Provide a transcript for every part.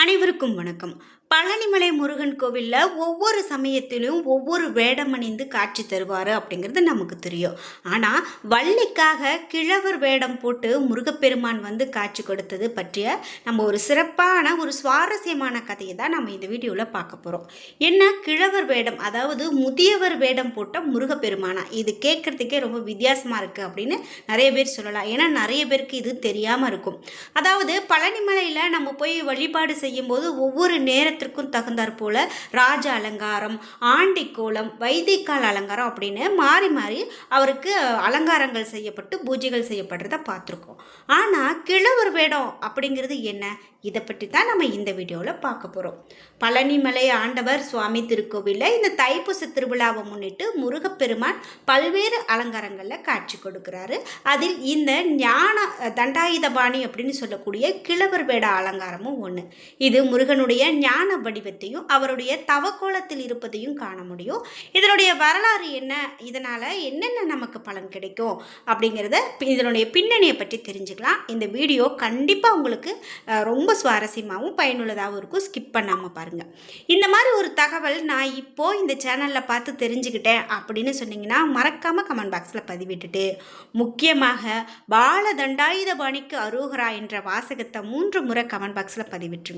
அனைவருக்கும் வணக்கம். பழனிமலை முருகன் கோவிலில் ஒவ்வொரு சமயத்திலும் ஒவ்வொரு வேடம் அணிந்து காட்சி தருவார் அப்படிங்கிறது நமக்கு தெரியும். ஆனால் வள்ளிக்காக கிழவர் வேடம் போட்டு முருகப்பெருமான் வந்து காட்சி கொடுத்தது பற்றிய நம்ம ஒரு சிறப்பான ஒரு சுவாரஸ்யமான கதையை தான் நம்ம இந்த வீடியோவில் பார்க்க போகிறோம் என்ன? கிழவர் வேடம் அதாவது முதியவர் வேடம் போட்ட முருகப்பெருமானா? இது கேட்குறதுக்கே ரொம்ப வித்தியாசமாக இருக்குது அப்படின்னு நிறைய பேர் சொல்லலாம். ஏன்னா நிறைய பேருக்கு இது தெரியாமல் இருக்கும். அதாவது பழனிமலையில் நம்ம போய் வழிபாடு செய்ய செய்யும்போது ஒவ்வொரு நேரத்திற்கும் தகுந்தாற் போல ராஜ அலங்காரம் ஆண்டி கோலம் வைத்தியக்கால் அலங்காரம் அப்படின்னு மாறி மாறி அவருக்கு அலங்காரங்கள் செய்யப்பட்டு பூஜைகள் செய்யப்படுறத பார்த்துருக்கோம். ஆனால் கிழவர் வேடம் அப்படிங்கிறது என்ன? இதை பற்றி தான் நம்ம இந்த வீடியோவில் பார்க்க போகிறோம் பழனிமலை ஆண்டவர் சுவாமி திருக்கோவிலில் இந்த தைப்பூச திருவிழாவை முன்னிட்டு முருகப்பெருமான் பல்வேறு அலங்காரங்களில் காட்சி கொடுக்குறாரு. அதில் இந்த ஞான தண்டாயுதபாணி அப்படின்னு சொல்லக்கூடிய கிழவர் வேட அலங்காரமும் ஒன்று இது முருகனுடைய ஞான வடிவத்தையும் அவருடைய தவக்கோலத்தில் இருப்பதையும் காண முடியும். இதனுடைய வரலாறு என்ன? இதனால் என்னென்ன நமக்கு பலன் கிடைக்கும்? அப்படிங்கிறத இதனுடைய பின்னணியை பற்றி தெரிஞ்சுக்கலாம். இந்த வீடியோ கண்டிப்பாக உங்களுக்கு ரொம்ப சுவாரஸ்யமாகவும் பயனுள்ளதாகவும் இருக்கும். ஸ்கிப் பண்ணாமல் பாருங்கள் இந்த மாதிரி ஒரு தகவல் நான் இப்போது இந்த சேனலில் பார்த்து தெரிஞ்சுக்கிட்டேன் அப்படின்னு சொன்னீங்கன்னா மறக்காமல் கமெண்ட் பாக்ஸில் பதிவிட்டுட்டு முக்கியமாக பால தண்டாயுதபாணிக்கு அருகரா என்ற வாசகத்தை மூன்று முறை கமெண்ட் பாக்ஸில் பதிவிட்டுருங்க.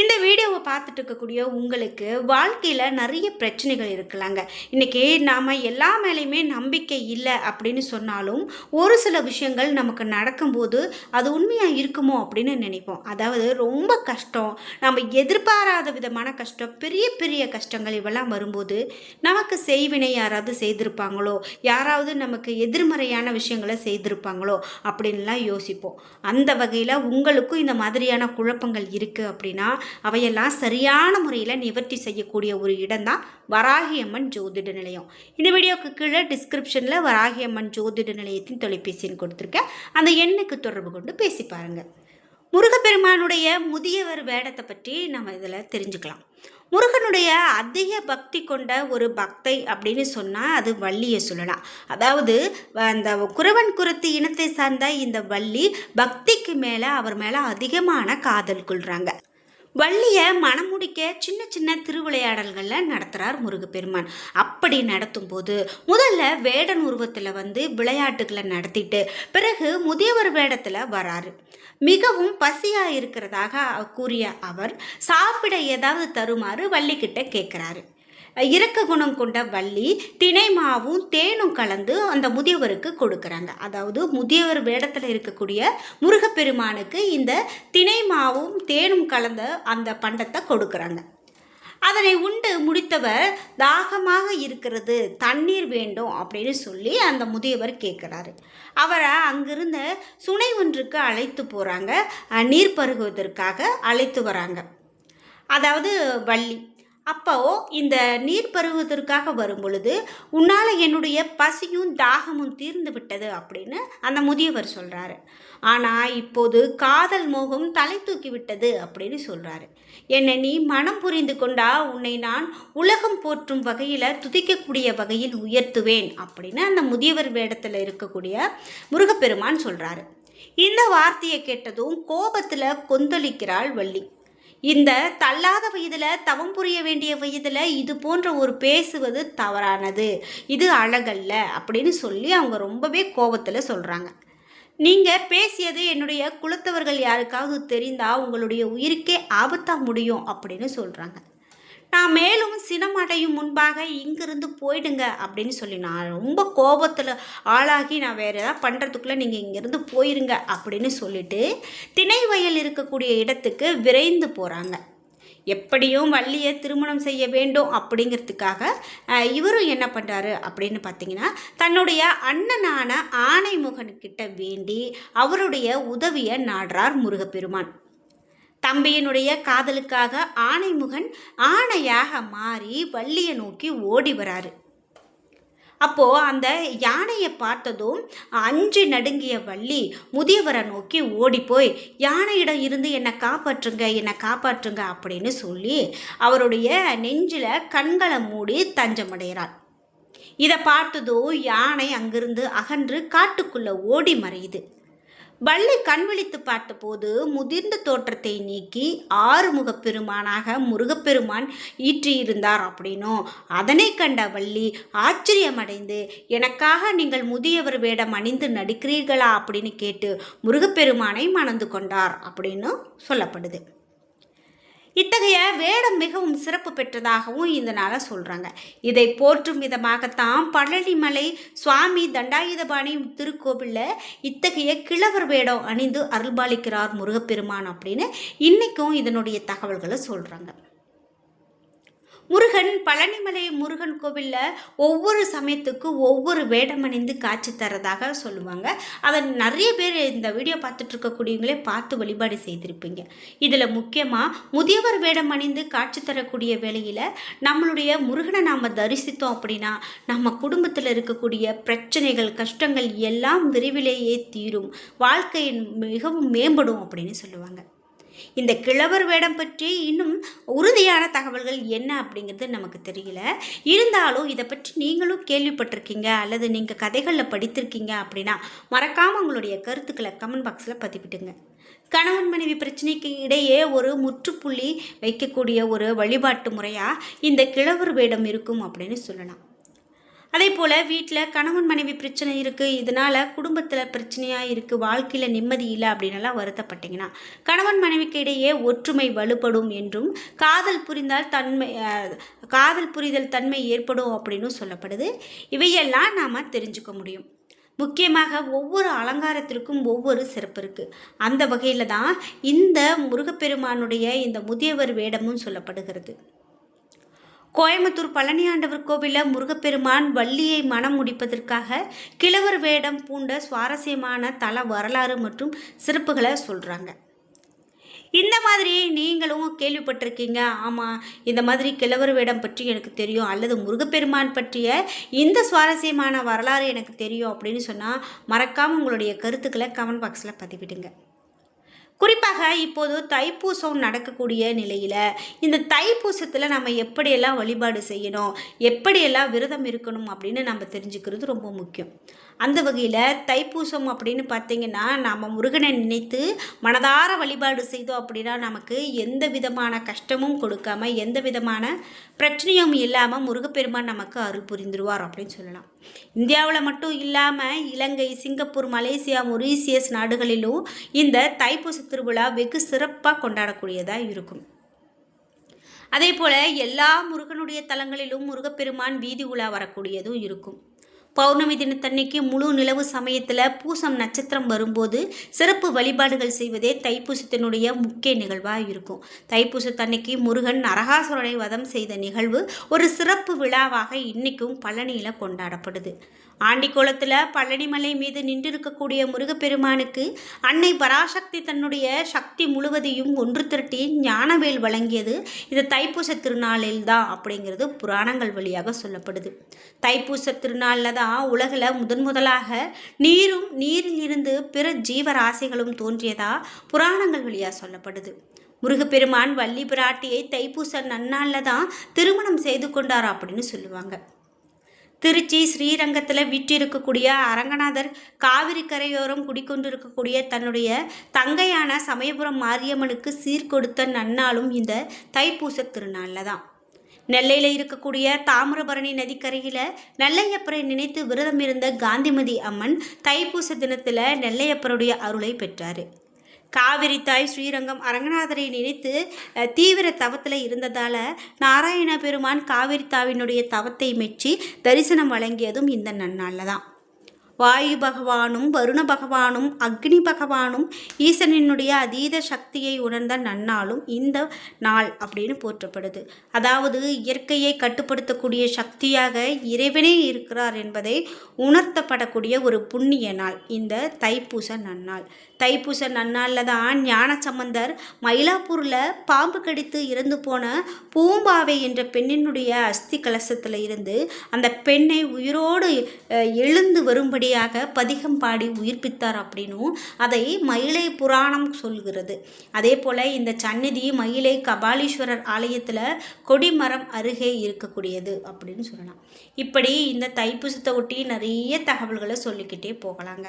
இந்த வீடியோவை பார்த்துட்டு இருக்கக்கூடிய உங்களுக்கு வாழ்க்கையில் நிறைய பிரச்சனைகள் இருக்கலாங்க. இன்றைக்கி நாம் எல்லா மேலேயுமே நம்பிக்கை இல்லை அப்படின்னு சொன்னாலும் ஒரு சில விஷயங்கள் நமக்கு நடக்கும்போது அது உண்மையாக இருக்குமோ அப்படின்னு நினைப்போம். அதாவது ரொம்ப கஷ்டம். நம்ம எதிர்பாராத விதமான கஷ்டம் பெரிய பெரிய கஷ்டங்கள் இவெல்லாம் வரும்போது நமக்கு செய்வினை யாராவது செய்திருப்பாங்களோ யாராவது நமக்கு எதிர்மறையான விஷயங்களை செய்திருப்பாங்களோ அப்படின்லாம் யோசிப்போம். அந்த வகையில் உங்களுக்கும் இந்த மாதிரியான குழப்பங்கள் இருக்குது அப்படின்னா அவையெல்லாம் சரியான முறையில் நிவர்த்தி செய்யக்கூடிய ஒரு இடம்தான் வராகியம்மன் ஜோதிட நிலையம். இந்த வீடியோக்கு கீழே டிஸ்கிரிப்ஷனில் வராகியம்மன் ஜோதிட நிலையத்தின் தொலைபேசின்னு கொடுத்துருக்கேன். அந்த எண்ணுக்கு தொடர்பு கொண்டு பேசி பாருங்கள் முருகப்பெருமானுடைய முதியவர் வேடத்தை பற்றி நம்ம இதில் தெரிஞ்சுக்கலாம். முருகனுடைய அதிக பக்தி கொண்ட ஒரு பக்தை அப்படின்னு சொன்னால் அது வள்ளியை சொல்லலாம். அதாவது அந்த குறவன் குரத்து இனத்தை சார்ந்த இந்த வள்ளி பக்திக்கு மேலே அவர் மேலே அதிகமான காதல் கொள்கிறாங்க வள்ளியை மனம் முடிக்க சின்ன சின்ன திருவிளையாடல்களில் நடத்துகிறார் முருகப்பெருமான். அப்படி நடத்தும் போது முதல்ல வேடன் உருவத்தில் வந்து விளையாட்டுகளை நடத்திட்டு பிறகு முதியவர் வேடத்தில் வராரு. மிகவும் பசியாக இருக்கிறதாக கூறிய அவர் சாப்பிட ஏதாவது தருமாறு வள்ளிக்கிட்ட கேட்குறாரு இரக்க குணம் கொண்ட வள்ளி தினை மாவும் தேனும் கலந்து அந்த முதியவருக்கு கொடுக்குறாங்க. அதாவது முதியவர் வேடத்தில் இருக்கக்கூடிய முருகப்பெருமானுக்கு இந்த தினை மாவும் தேனும் கலந்த அந்த பண்டத்தை கொடுக்குறாங்க. அதனை உண்டு முடித்தவர் தாகமாக இருக்கிறது தண்ணீர் வேண்டும் அப்படின்னு சொல்லி அந்த முதியவர் கேட்குறாரு அவரை அங்கிருந்த சுனை ஒன்றுக்கு அழைத்து போகிறாங்க நீர் பருகுவதற்காக அழைத்து வராங்க. அதாவது வள்ளி. அப்போ இந்த நீர் பருவதற்காக வரும் பொழுது உன்னால் என்னுடைய பசியும் தாகமும் தீர்ந்து விட்டது அப்படின்னு அந்த முதியவர் சொல்கிறாரு ஆனால் இப்போது காதல் மோகம் தலை தூக்கி விட்டது அப்படின்னு சொல்கிறாரு என்னை நீ மனம் புரிந்து கொண்டா உன்னை நான் உலகம் போற்றும் வகையில் துதிக்கக்கூடிய வகையில் உயர்த்துவேன் அப்படின்னு அந்த முதியவர் வேடத்தில் இருக்கக்கூடிய முருகப்பெருமான் சொல்கிறாரு இந்த வார்த்தையை கேட்டதும் கோபத்தில் கொந்தளிக்கிறாள் வள்ளி. இந்த தள்ளாத வயதில் தவம் புரிய வேண்டிய வயதில் இது போன்ற ஒரு பேசுவது தவறானது. இது அழகல்ல அப்படின்னு சொல்லி அவங்க ரொம்பவே கோபத்தில் சொல்கிறாங்க நீங்கள் பேசியது என்னுடைய குலத்தவர்கள் யாருக்காவது தெரிந்தால் உங்களுடைய உயிருக்கே ஆபத்தாக முடியும் அப்படின்னு சொல்கிறாங்க நான் மேலும் சினமடையும் முன்பாக இங்கிருந்து போயிடுங்க அப்படின்னு சொல்லி நான் ரொம்ப கோபத்தில் ஆளாகி நான் வேறு ஏதாவது பண்ணுறதுக்குள்ளே நீங்கள் இங்கேருந்து போயிருங்க அப்படின்னு சொல்லிட்டு திணை வயல் இருக்கக்கூடிய இடத்துக்கு விரைந்து போகிறாங்க எப்படியும் வள்ளியை திருமணம் செய்ய வேண்டும் அப்படிங்கிறதுக்காக இவரும் என்ன பண்ணுறாரு அப்படின்னு பார்த்தீங்கன்னா தன்னுடைய அண்ணனான ஆனைமுகன்கிட்ட வேண்டி அவருடைய உதவியை நாடுறார் முருகப்பெருமான். தம்பியினுடைய காதலுக்காக ஆணைமுகன் ஆணையாக மாறி வள்ளியை நோக்கி ஓடி வராரு. அப்போ அந்த யானையை பார்த்ததும் அஞ்சு நடுங்கிய வள்ளி முதியவரை நோக்கி ஓடி போய் யானையிடம் இருந்து என்னை காப்பாற்றுங்க என்னை காப்பாற்றுங்க அப்படின்னு சொல்லி அவருடைய நெஞ்சில் கண்களை மூடி தஞ்சமடைகிறாள். இதை பார்த்ததும் யானை அங்கிருந்து அகன்று காட்டுக்குள்ள ஓடி மறையுது. வள்ளி கண் விழித்து பார்த்தபோது முதிர்ந்த தோற்றத்தை நீக்கி ஆறுமுக பெருமானாக முருகப்பெருமான் ஈற்றியிருந்தார் அப்படின்னும் அதனை கண்ட வள்ளி ஆச்சரியமடைந்து எனக்காக நீங்கள் முதியவர் வேடம் அணிந்து நடிக்கிறீர்களா? அப்படின்னு கேட்டு முருகப்பெருமானை மணந்து கொண்டார் அப்படின்னு சொல்லப்படுது. இத்தகைய வேடம் மிகவும் சிறப்பு பெற்றதாகவும் இதனால் சொல்கிறாங்க இதை போற்றும் விதமாகத்தான் பழனிமலை சுவாமி தண்டாயுதபாணி திருக்கோவிலில் இத்தகைய கிழவர் வேடம் அணிந்து அருள்பாலிக்கிறார் முருகப்பெருமான் அப்படின்னு இன்றைக்கும் இதனுடைய தகவல்களை சொல்கிறாங்க முருகன் பழனிமலை முருகன் கோவிலில் ஒவ்வொரு சமயத்துக்கு ஒவ்வொரு வேடம் அணிந்து காட்சி தரதாக சொல்லுவாங்க. அதை நிறைய பேர் இந்த வீடியோ பார்த்துட்டு இருக்கக்கூடியவங்களே பார்த்து வழிபாடு செய்திருப்பீங்க. இதில் முக்கியமாக முதியவர் வேடம் அணிந்து காட்சி தரக்கூடிய வேளையில் நம்மளுடைய முருகனை நாம் தரிசித்தோம் அப்படின்னா நம்ம குடும்பத்தில் இருக்கக்கூடிய பிரச்சனைகள் கஷ்டங்கள் எல்லாம் விரைவிலேயே தீரும். வாழ்க்கையின் மிகவும் மேம்படும் அப்படின்னு சொல்லுவாங்க. இந்த கிழவர் வேடம் பற்றி இன்னும் உறுதியான தகவல்கள் என்ன அப்படிங்கிறது நமக்கு தெரியல. இருந்தாலும் இதை பற்றி நீங்களும் கேள்விப்பட்டிருக்கீங்க அல்லது நீங்கள் கதைகளில் படித்திருக்கீங்க அப்படின்னா மறக்காமல் உங்களுடைய கருத்துக்களை கமெண்ட் பாக்ஸில் பதிவிட்டுங்க கணவன் மனைவி பிரச்சனைக்கு இடையே ஒரு முற்றுப்புள்ளி வைக்கக்கூடிய ஒரு வழிபாட்டு முறையாக இந்த கிழவர் வேடம் இருக்கும் அப்படின்னு சொல்லலாம். அதே போல் வீட்டில் கணவன் மனைவி பிரச்சனை இருக்குது இதனால் குடும்பத்தில் பிரச்சனையாக இருக்குது வாழ்க்கையில் நிம்மதி இல்லை அப்படின்னலாம் வருத்தப்பட்டீங்கன்னா கணவன் மனைவிக்கு இடையே ஒற்றுமை வலுப்படும் என்றும் காதல் புரிந்தால் தன்மை காதல் புரிதல் தன்மை ஏற்படும் அப்படின்னு சொல்லப்படுது. இவையெல்லாம் நாம் தெரிஞ்சுக்க முடியும். முக்கியமாக ஒவ்வொரு அலங்காரத்திற்கும் ஒவ்வொரு சிறப்பு இருக்குது அந்த வகையில் தான் இந்த முருகப்பெருமானுடைய இந்த முதியவர் வேடமும் சொல்லப்படுகிறது. கோயம்புத்தூர் பழனியாண்டவர் கோவிலில் முருகப்பெருமான் வள்ளியை மனம் முடிப்பதற்காக கிழவர் வேடம் பூண்ட சுவாரஸ்யமான தல வரலாறு மற்றும் சிறப்புகளை சொல்கிறாங்க இந்த மாதிரி நீங்களும் கேள்விப்பட்டிருக்கீங்க. ஆமாம் இந்த மாதிரி கிழவர் வேடம் பற்றி எனக்கு தெரியும். அல்லது முருகப்பெருமான் பற்றிய இந்த சுவாரஸ்யமான வரலாறு எனக்கு தெரியும் அப்படின்னு சொன்னால் மறக்காமல் உங்களுடைய கருத்துக்களை கமெண்ட் பாக்ஸில் பதிவிடுங்க. குறிப்பாக இப்போது தைப்பூசம் நடக்கக்கூடிய நிலையில் இந்த தைப்பூசத்தில் நம்ம எப்படியெல்லாம் வழிபாடு செய்யணும் எப்படியெல்லாம் விரதம் இருக்கணும் அப்படின்னு நம்ம தெரிஞ்சுக்கிறது ரொம்ப முக்கியம். அந்த வகையில் தைப்பூசம் அப்படின்னு பார்த்தீங்கன்னா நாம் முருகனை நினைத்து மனதார வழிபாடு செய்தோம் அப்படின்னா நமக்கு எந்த விதமான கஷ்டமும் கொடுக்காம எந்த விதமான பிரச்சனையும் இல்லாமல் முருகப்பெருமான் நமக்கு அருள் புரிந்துருவார் அப்படின்னு சொல்லலாம். இந்தியாவில் மட்டும் இல்லாமல் இலங்கை சிங்கப்பூர் மலேசியா மொரீசியஸ் நாடுகளிலும் இந்த தைப்பூச திருவிழா வெகு சிறப்பாக கொண்டாடக்கூடியதாக இருக்கும். அதே போல் எல்லா முருகனுடைய தலங்களிலும் முருகப்பெருமான் வீதி உலா வரக்கூடியதும் இருக்கும். பௌர்ணமி தினத்தன்னைக்கு முழு நிலவு சமயத்தில் பூசம் நட்சத்திரம் வரும்போது சிறப்பு வழிபாடுகள் செய்வதே தைப்பூசத்தினுடைய முக்கிய நிகழ்வாக இருக்கும். தைப்பூசத்தன்னைக்கு முருகன் நரகாசுரனை வதம் செய்த நிகழ்வு ஒரு சிறப்பு விழாவாக இன்றைக்கும் பழனியில் கொண்டாடப்படுது. ஆண்டிக்குளத்தில் பழனிமலை மீது நின்றிருக்கக்கூடிய முருகப்பெருமானுக்கு அன்னை பராசக்தி தன்னுடைய சக்தி முழுவதையும் ஒன்று திரட்டி ஞானவேல் வழங்கியது இது தைப்பூச திருநாளில் தான் அப்படிங்கிறது புராணங்கள் வழியாக சொல்லப்படுது. தைப்பூச திருநாளில் தான் உலகில் முதன் முதலாக நீரும் நீரில் இருந்து பிற ஜீவராசிகளும் தோன்றியதா புராணங்கள் வழியாக சொல்லப்படுது. முருகப்பெருமான் வள்ளி பிராட்டியை தைப்பூச நன்னாளில் தான் திருமணம் செய்து கொண்டார் அப்படின்னு சொல்லுவாங்க. திருச்சி ஸ்ரீரங்கத்தில் விற்றிருக்கக்கூடிய அரங்கநாதர் காவிரி கரையோரம் குடிக்கொண்டிருக்கக்கூடிய தன்னுடைய தங்கையான சமயபுரம் மாரியம்மனுக்கு சீர்கொடுத்த நன்னாளும் இந்த தைப்பூச திருநாளில் தான் நெல்லையில் இருக்கக்கூடிய தாமிரபரணி நதிக்கரையில் நெல்லையப்பரை நினைத்து விரதம் இருந்த காந்திமதி அம்மன் தைப்பூச தினத்தில் நெல்லையப்பருடைய அருளை பெற்றார். காவிரி தாய் ஸ்ரீரங்கம் அரங்கநாதரை நினைத்து தீவிர தவத்தில் இருந்ததால் நாராயண பெருமான் காவிரி தாவினுடைய தவத்தை மெச்சி தரிசனம் வழங்கியதும் இந்த நன்னாளில் தான். வாயு பகவானும் வருண பகவானும் அக்னி பகவானும் ஈசனினுடைய அதீத சக்தியை உணர்ந்த நன்னாளும் இந்த நாள் அப்படின்னு போற்றப்படுது. அதாவது இயற்கையை கட்டுப்படுத்தக்கூடிய சக்தியாக இறைவனே இருக்கிறார் என்பதை உணர்த்தப்படக்கூடிய ஒரு புண்ணிய நாள் இந்த தைப்பூச நன்னாள். தைப்பூச நன்னாளில் தான் ஞான சம்பந்தர் மயிலாப்பூரில் பாம்பு கடித்து இறந்து போன பூம்பாவை என்ற பெண்ணினுடைய அஸ்தி கலசத்தில் இருந்து அந்த பெண்ணை உயிரோடு எழுந்து வரும்படி வழியாக பதிகம் பாடி உயிர்ப்பித்தார் அப்படின்னும் அதை மயிலை புராணம் சொல்கிறது. அதே போல் இந்த சந்நிதி மயிலை கபாலீஸ்வரர் ஆலயத்தில் கொடிமரம் அருகே இருக்கக்கூடியது அப்படின்னு சொல்லலாம். இப்படி இந்த தைப்பூசத்தை ஒட்டி நிறைய தகவல்களை சொல்லிக்கிட்டே போகலாங்க.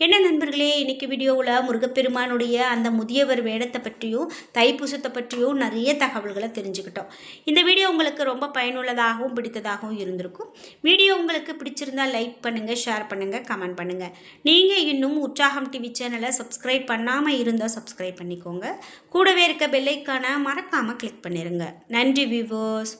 என்ன நண்பர்களே இன்றைக்கி வீடியோவில் முருகப்பெருமானுடைய அந்த முதியவர் வேடத்தை பற்றியும் தைப்பூசத்தை பற்றியும் நிறைய தகவல்களை தெரிஞ்சுக்கிட்டோம். இந்த வீடியோ உங்களுக்கு ரொம்ப பயனுள்ளதாகவும் பிடித்ததாகவும் இருந்திருக்கும். வீடியோ உங்களுக்கு பிடிச்சிருந்தா லைக் பண்ணுங்கள் ஷேர் பண்ணுங்கள் கமெண்ட் பண்ணுங்கள் நீங்கள் இன்னும் உற்சாகம் டிவி சேனலை சப்ஸ்கிரைப் பண்ணாமல் இருந்தால் சப்ஸ்கிரைப் பண்ணிக்கோங்க. கூடவே இருக்க பெல்லைக்கான மறக்காமல் கிளிக் பண்ணிடுங்க நன்றி விவோஸ்